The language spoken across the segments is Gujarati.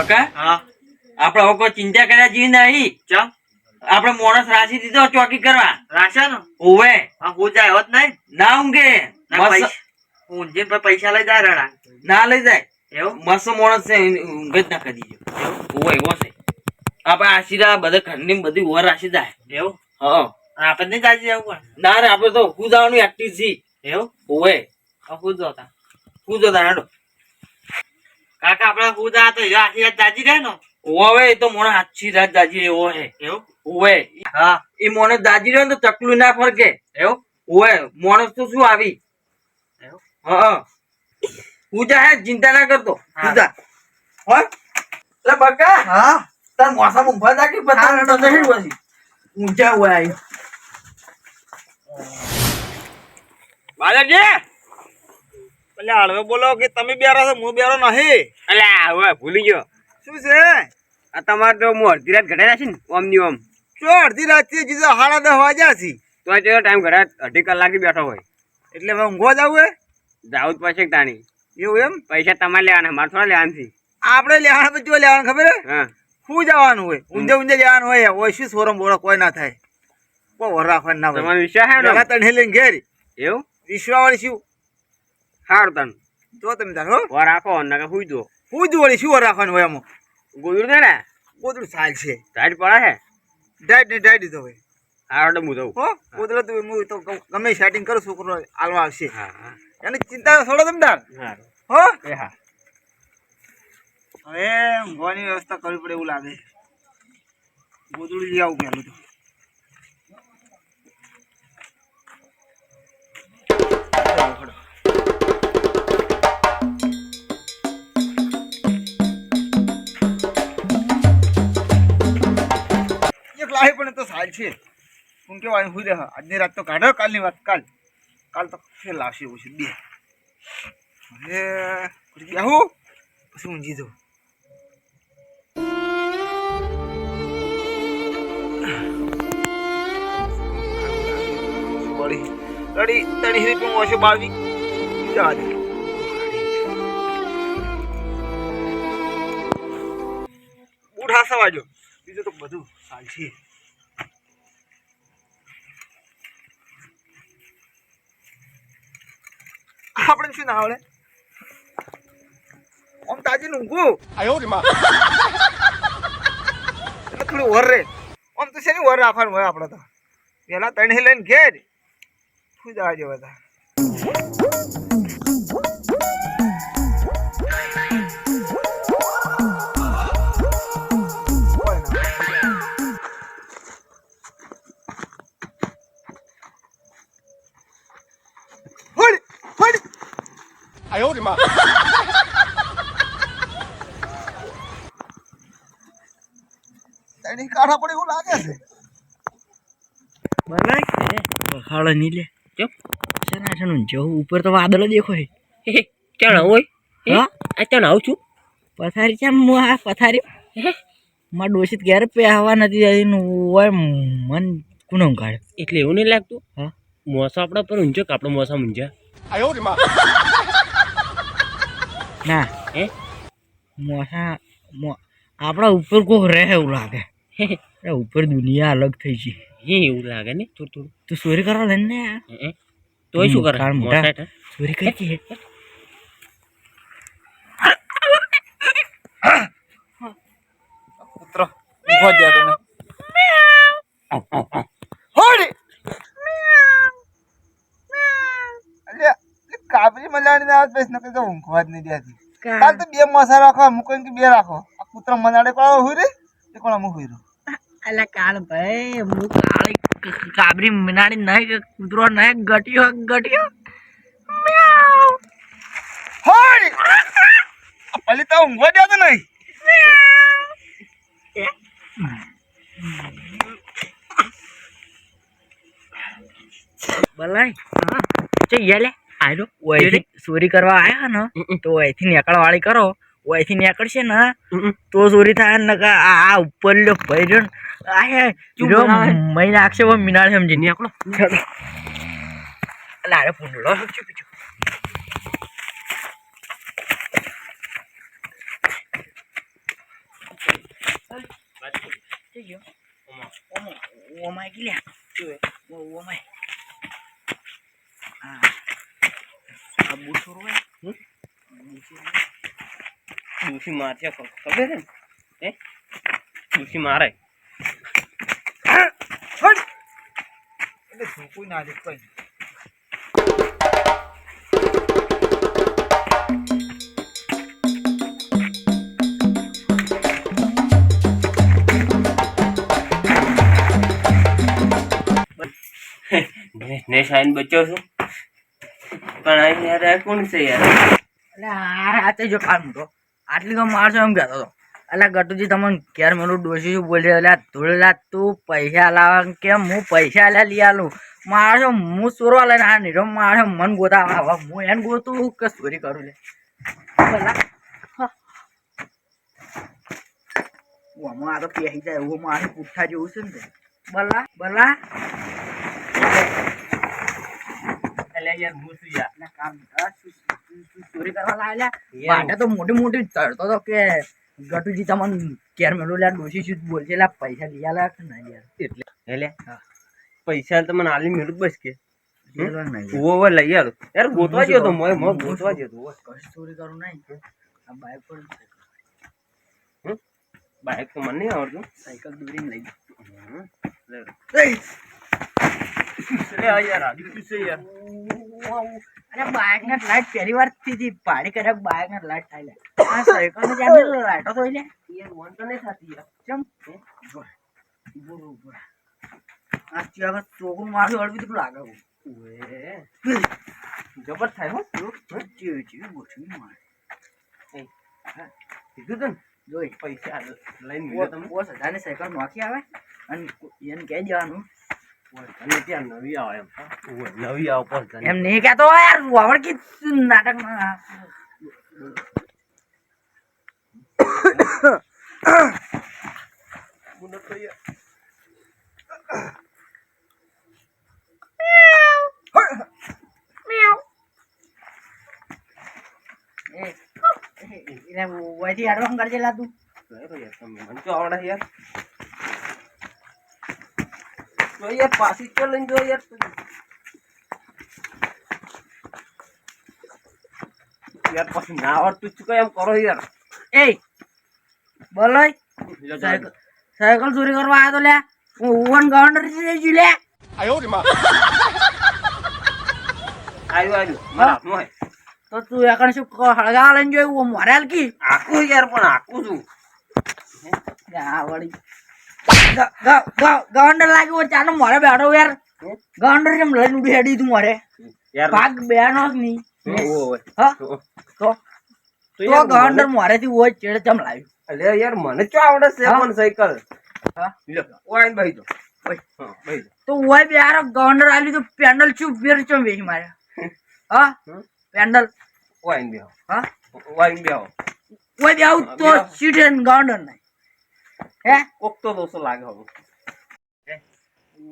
બકા હા. આપણે હવે કોઈ ચિંતા કર્યા જેવી નહીં. ચમ? આપણે માણસ રાશી દીધો ચોકી કરવા. રાશન ઓવે આ હું જાય હોત નહીં? ના ઊંઘે. ના પૈસા લઈ જાય રડા. ના લઈ જાય. એવું? મસ્ત માણસ છે ઊંઘ જ ના કરી દીધો. ઓવે એવો છે. આપણે આશીરા બધા ઘરની બધી ઓર રાશી જાય. એવું? હા. આપણને જાજી જવું પણ ના રે આપણે તો હું જવાનું એક્ટિવ છી એવું? આ હું જોતા. હું જોતા હેડો. કાકા આપણે હું તો આશીર્વાદ જાજી રહે ને? ઓવે તો મોણે આછી રાત દાજી એવો હે. એવું? ઓવે હા એ મોણે દાજી રહ્યો તો ચકલું ના ફરકે. એવું? ઓવે માણસ તો શું આવી? હા પૂજા હે ચિંતા ના કરતો. પૂજા હો. લે બકા. હા? તાર મોસમ ઊભા થા કે પતા તો નહીં પછી? ઊંચા હોય બાલાજી! એટલે હળવે બોલો કે તમે બેરો છો હું બેરો નહીં અલ્યા હવે ભૂલી ગયો. શું છે? આ તમારે તો હું અડધી રાત ઘટાડ્યા છે ને ઓમની ઓમ. શું અડધી રાત છે જીજો સાડા દસ વાગ્યા છે. તો આ ટાઈમ ઘરે અઢી કલાક બેઠો હોય. એટલે હવે ઊંઘો જવું હે? જાવું જ પડશે તાણી. એવું એમ? પૈસા તમારે લેવાના મારે થોડા લેવાના છે. આપણે લેવાના પછી જો લેવાનું ખબર હે? શું જવાનું હોય? ઊંધે ઊંધે લેવાનું હોય. હોય શું સોરમ બોરો કોઈ ના થાય. કોઈ વર રાખવાનું ના હોય. તમારે વિશ્વાસ હે ને તને લઈને ઘેર. એવું? વિશ્વાવાળી શું? સારું તન. જો તમે તાર હો. વાર રાખો નકર હુઈ દો હુઈ દો વળી શું વાર રાખવાનું હોય આમાં? ગોદડું ને ને? ગોદડું સાલ છે. ટાઈટ પડે હે ડાયટ ને ડાયટ દીધો હોય. હા એટલે હું દઉં હો ગોદડું તો હું તો ગમે સેટિંગ કરું છોકરો આલવા આવશે. હા એની ચિંતા છોડો તમે તાર હો? એ હા. હવે ઊંઘવાની વ્યવસ્થા કરવી પડે એવું લાગે. ગોદડું લઈ આવું પેલું તો. છે. હું કેવાય હુઈ રહે આજની રાત તો કાઢો, કાલની વાત, કાલ. કાલ તો ફેર લાવશે એવું છે, બે. હવે બેહું પછી ઊંઘી વળી તડી તડી પણ ઓછો બાળવી. જવા દે બૂટ હાસા વાજો બીજું તો બધું સાલ છે. આપણે શું ના આવડે? આમ તાજી ઊંઘું એટલે થોડું વર રે. આમ તો છે ને વર રાખવાનું હોય આપણે તો? પેલા તણી લઈને ઘેર. શું જવા જેવા હતા? તણી કાઢા પડે એવું લાગે છે? ખાડો નહીં લે. ચપ શેના શેનું જવું ઉપર તો વાદળો દેખો હે ચાલ હોય હા આ ચાલ આવું છું. પથારી કેમ હું આ પથારી માં ડોશીત ઘેર પે નથી એનું હોય મન કુનો કાઢે. એટલે એવું નહીં લાગતું? હા? મોસા આપણા પર ઊંચો કે આપણો મોસા ઊંચા ના. એ મોસા મો આપણા ઉપર કોક રહે એવું લાગે. એ ઉપર દુનિયા અલગ થઈ છે. હે એવું લાગે ને? થોડું થોડું. તું ચોરી કરવા લે ને. તોય શું કરે? મોટા. ચોરી કરી છે પુત્ર ઊભો જ તને હોડ અલ્યા એ કાબરી મલાડી ના આવત બેસ નકર તો ઊંઘવા જ નહીં દેતી. કાલ તો બે મસા રાખો મુકન કે બે રાખો? આ કૂતરો મલાડે કોણ હોય રે એ કોણ અમુ હોય અલા કાળ ભાઈ હું કાળી કાબરી મિનાડી નહીં કે કૂતરો નહીં ગટ્યો ગટ્યો મ્યાઉ. હોય પલી તો ઊંઘવા દેતો નહીં. બલાય ચે યાલે ઓયથી ચોરી કરવા આયા ને તો અહીંથી નેકળ વાળી કરો ઓયથી નીકળશે ને તો ચોરી થાય ને આ ઉપર લો ભાઈ રહ્યો આ હે મહી નાખશે પણ મિનાળ સમજી. નીકળો. અલા અરે પૂંડળો ચૂપ ચૂપ ઓમાય ગીલ્યા. ઓમાય. હા. આ બુસુર હોય બુસુર ડૂસી મારશે ખ- ખબર છે ને હે ડૂસી મારે એટલે ઝૂકું ના દે કઈ ને- ને સાઈન બચ્યો છું પણ યાર. આ કોણ છે મન ગોતા હું એને ગોતું કે ચોરી કરું લે? ભલા. આ તો પહેરી પુઠ્ઠા જેવું છે ને બલા બલા યાર હું શું યાર? કામ ચોરી કરવા તો મોટી મોટી ચડતો તો કે ગટુજી તમને કેર મેલું લ્યા ડોસી શું બોલશે? લ્યા પૈસા આલા કે ના યાર એટલે. એટલે પૈસા તો મને આલી મેળું બસ કે. યાર. લઈ આલું. યાર ગોતવા ગયો તો મોય મોય ગોતવા ગયો તો. કશું ચોરી કરું નહીં? આ બાઈક પણ બાઈક તો મને નહીં આવડતું. સાયકલ દોરીને લઈ હમ. લે. યાર આ દીકરી છે યાર? અરે બાઇક ને લાઈટ પહેલી વારથી પાડી કરે બાઈક ને લાઈટ થાય લે. આ સાયકલ ને જ્યાં લાઈટો તો લે એ મન તો નહીં થતી ચમ. બરોબર. આ ત્યાં ચોકું મારું અડવી કેટલું લાગે હું જબર થાય હો. ચીવી ચીવી ગોઠવી મારે. કીધું તને જોઈ પૈસા લઈને દસ હજારની સાયકલ નાખી આવે. અને એને કહી દેવાનું અને ત્યાં નવી આવે એમ નવી આવો પોસ એમ નહીં કહેતો યાર વાવડ કી એ એને વયથી હાડવા કરજે લા તું યાર તમે મને તો આવડે યાર યાર પાછી તો લઈને જો યાર યાર પછી ના આવડતું જ એમ કરો યાર. એ બોલો. સાયકલ સાયકલ ચોરી કરવા આવ્યો તો લે. હું ઉવન ગવર્નર જઈ લે. આવ્યું આવ્યું. મારા હાથમાં હે. તો તું એકણ શું હળગાવા લઈને જોયું મોરે કી? આખું યાર પણ આખું છું આ વળી લાગ્યો ચાલો મોરે બેઠો યાર. ગવર્નર જેમ લઈને હેડી તું મોરે? ભાગ બેનો જ નહીં. તો તો તો તો મને- મોરેથી હોય ચેડે ચમ લાવ્યું અલે યાર મને ચો આવડે છે? પણ સાયકલ? હા? લ્યો ઓય. ભાઈ. ઓય. જાઓ. તો ઓય બે યાર ગવર્નર આલ્યું તો પેન્ડલ ચૂપ ફેર ચમ વેહી મારે? હા? પેન્ડલ. ઓય બે હા? ઓય બે ઓય બે આવું તો. સીટ ગવર્નર નહીં. હે? કોક તો દોસ્તો લાગે હવે.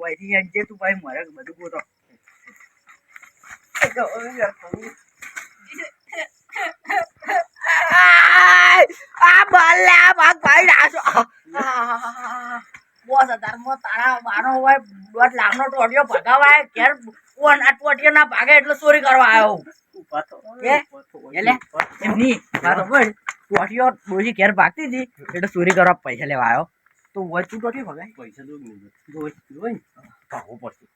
વયથી હેડજે તું ભાઈ મારે બધું ગોતો આ બલ્લા ભાગ ભાઈ રાસો બોસ હજાર તારા માનો હોય દોઢ લાખ નો ટોટિયો ભગાવાય ઘેર કોણ આ ટોટિયો ના ભાગે એટલે ચોરી કરવા આવ્યો? એટલે ટોટિયો ડોશી ઘેર ભાગતી હતી એટલે ચોરી કરવા પૈસા લેવા આવ્યો. તો વચ્ચે ટોટી ભગાય પૈસા દો. જોઈ ભાગવું પડશે.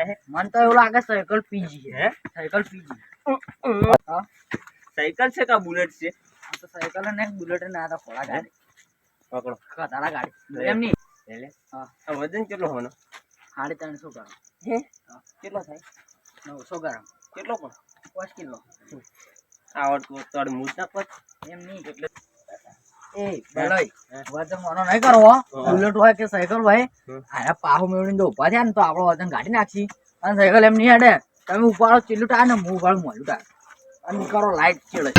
હે? મને તો એવું લાગે સાયકલ પીજી હે? સાયકલ પીજી સાયકલ છે કા બુલેટ છે? તો સાયકલ ને બુલેટ ના આ તો ખોળા ગાડી. પકડો. ખતારા ગાડી. લે. એટલે હા વજન કેટલો હોવાનો સાડી ત્રણસો ગ્રામ. હે? કેટલો થાય? નવસો ગ્રામ. કેટલો પણ? પાંચ કિલો. આવડતું તડ મૂર્તા જ. એમ નહીં. એટલે એ બલોય વજન મોનો નહીં કરવો. બુલેટ હોય કે સાયકલ હોય. આયા પાહો મેળવીને તો ઊભા થયા ને તો આપણો વજન કાઢી નાખી. અને સાયકલ એમ નહીં હેડે. તમે ઉપાડો ચીલું ટાળ ને હું ઉપાડું મોલું ટાળ. અને કરો લાઈટ ચીડે.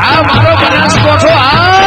આ મારો બનાસકોઠો આ